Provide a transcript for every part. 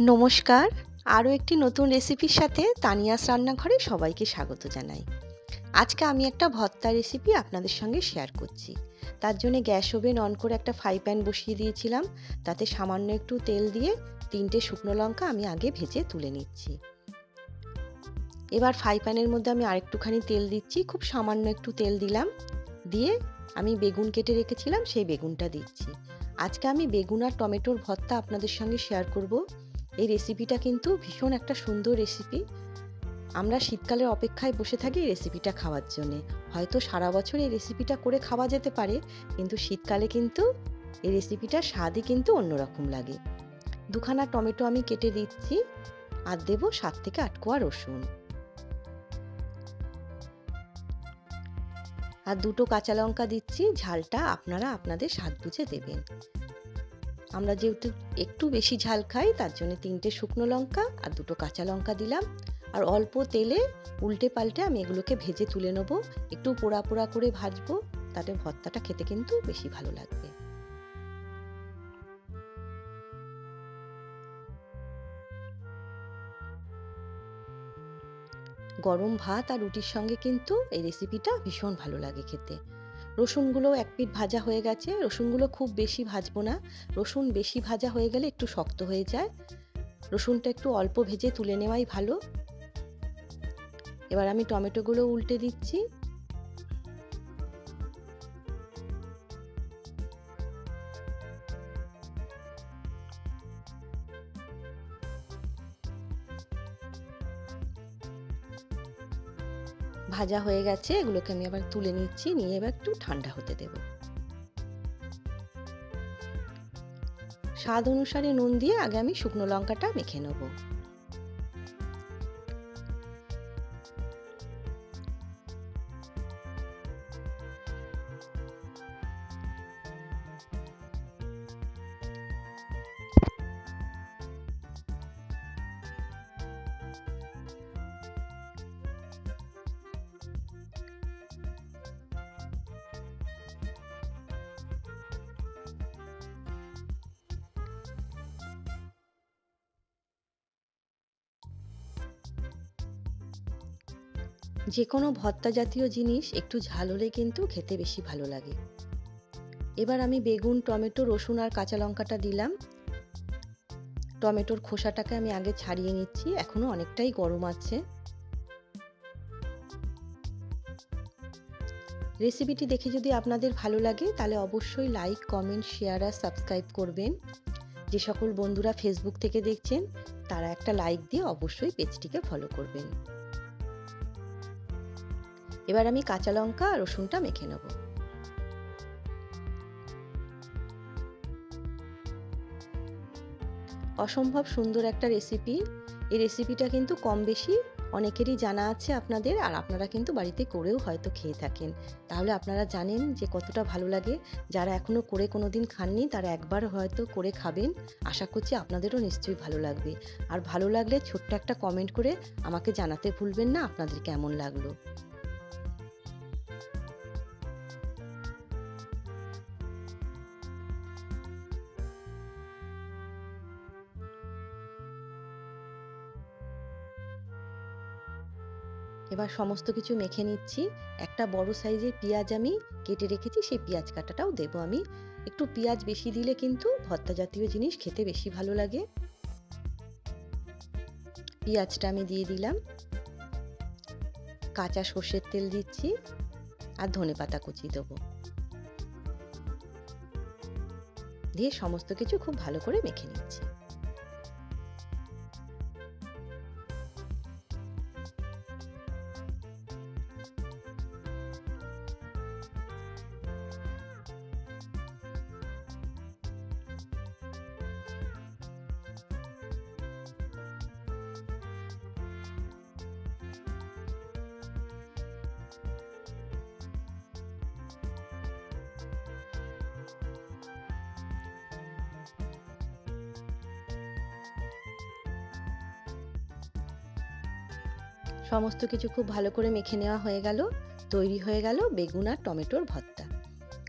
নমস্কার। আরও একটি নতুন রেসিপির সাথে তানিয়াস রান্নাঘরে সবাইকে স্বাগত জানাই। আজকে আমি একটা ভর্তা রেসিপি আপনাদের সঙ্গে শেয়ার করছি। তার জন্য গ্যাস ওভেন অন করে একটা ফ্রাই প্যান বসিয়ে দিয়েছিলাম। তাতে সামান্য একটু তেল দিয়ে তিনটে শুকনো লঙ্কা আমি আগে ভেজে তুলে নিচ্ছি। এবার ফ্রাই প্যানের মধ্যে আমি আরেকটুখানি তেল দিচ্ছি। খুব সামান্য একটু তেল দিলাম। দিয়ে আমি বেগুন কেটে রেখেছিলাম, সেই বেগুনটা দিচ্ছি। আজকে আমি বেগুন আর টমেটোর ভর্তা আপনাদের সঙ্গে শেয়ার করব। এই রেসিপিটা কিন্তু ভীষণ একটা সুন্দর রেসিপি আমরা শীতকালের অপেক্ষায় বসে থাকি এই রেসিপিটা খাওয়ার জন্যে। হয়তো সারা বছর এই রেসিপিটা করে খাওয়া যেতে পারে, কিন্তু শীতকালে কিন্তু এই রেসিপিটার স্বাদই কিন্তু অন্যরকম লাগে। দুখানা টমেটো আমি কেটে দিচ্ছি, আর দেবো সাত থেকে আট কোয়া রসুন। আর দুটো কাঁচা লঙ্কা দিচ্ছি, ঝালটা আপনারা আপনাদের স্বাদ বুঝে দেবেন। আমরা যেহেতু একটু বেশি ঝাল খাই, তার জন্য তিনটে শুকনো লঙ্কা আর দুটো কাঁচা লঙ্কা দিলাম। আর অল্প তেলে উল্টে পাল্টে আমি এগুলোকে ভেজে তুলে নেব। একটু পোড়া পোড়া করে ভাজবো, তাতে ভর্তাটা খেতে কিন্তু বেশি ভালো লাগবে। গরম ভাত আর রুটির সঙ্গে কিন্তু এই রেসিপিটা ভীষণ ভালো লাগে খেতে। রসুনগুলো এক পিঠ ভাজা হয়ে গেছে। রসুনগুলো খুব বেশি ভাজবো না। রসুন বেশি ভাজা হয়ে গেলে একটু শক্ত হয়ে যায়। রসুনটা একটু অল্প ভেজে তুলে নেওয়াই ভালো। এবার আমি টমেটোগুলো উল্টে দিচ্ছি। ভাজা হয়ে গেছে, এগুলোকে আমি আবার তুলে নিচ্ছি, নিয়ে এবার একটু ঠান্ডা হতে দেব। স্বাদ অনুসারে নুন দিয়ে আগে আমি শুকনো লঙ্কাটা মেখে নেব। যে কোনো ভর্তা জাতীয় জিনিস একটু ঝাল হলে কিন্তু খেতে বেশি ভালো লাগে। এবার আমি বেগুন, টমেটো, রসুন আর কাঁচা লঙ্কাটা দিলাম। টমেটোর খোসাটাকে আমি আগে ছাড়িয়ে নিচ্ছি, এখনও অনেকটাই গরম আছে। রেসিপিটি দেখে যদি আপনাদের ভালো লাগে, তাহলে অবশ্যই লাইক, কমেন্ট, শেয়ার আর সাবস্ক্রাইব করবেন। যে সকল বন্ধুরা ফেসবুক থেকে দেখছেন, তারা একটা লাইক দিয়ে অবশ্যই পেজটিকে ফলো করবেন। এবার আমি কাঁচা লঙ্কা আর রসুনটা মেখে নেব। অসম্ভব সুন্দর একটা রেসিপি এই রেসিপিটা কিন্তু কম বেশি অনেকেরই জানা আছে আপনাদের, আর আপনারা কিন্তু বাড়িতে করেও হয়তো খেয়ে থাকেন। তাহলে আপনারা জানেন যে কতটা ভালো লাগে। যারা এখনও করে কোনো দিন খাননি, তারা একবার হয়তো করে খাবেন। আশা করছি আপনাদেরও নিশ্চয়ই ভালো লাগবে। আর ভালো লাগলে ছোট্ট একটা কমেন্ট করে আমাকে জানাতে ভুলবেন না, আপনাদের কেমন লাগল। এবার সমস্ত কিছু মেখে নিচ্ছি। একটা বড় সাইজের পেঁয়াজ আমি কেটে রেখেছি, সেই পেঁয়াজ কাটাটাও দেবো আমি। একটু পেঁয়াজ বেশি দিলে কিন্তু ভর্তা জাতীয় জিনিস খেতে বেশি ভালো লাগে। পেঁয়াজটা আমি দিয়ে দিলাম। কাঁচা সর্ষের তেল দিচ্ছি আর ধনে পাতা কুচি দেবো। দিয়ে সমস্ত কিছু খুব ভালো করে মেখে নিচ্ছি। সমস্ত কিছু খুব ভালো করে মেখে নেওয়া হয়ে গেল। তৈরি হয়ে গেল বেগুন আর টমেটোর ভর্তা।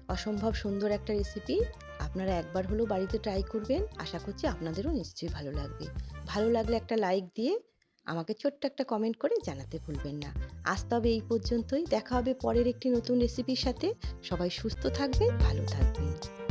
অসম্ভব সুন্দর একটা রেসিপি আপনারা একবার হলেও বাড়িতে ট্রাই করবেন। আশা করছি আপনাদেরও নিশ্চয়ই ভালো লাগবে। ভালো লাগলে একটা লাইক দিয়ে আমাকে ছোট্ট একটা কমেন্ট করে জানাতে ভুলবেন না। আজ তবে এই পর্যন্তই। দেখা হবে পরের একটি নতুন রেসিপির সাথে। সবাই সুস্থ থাকবেন, ভালো থাকবেন।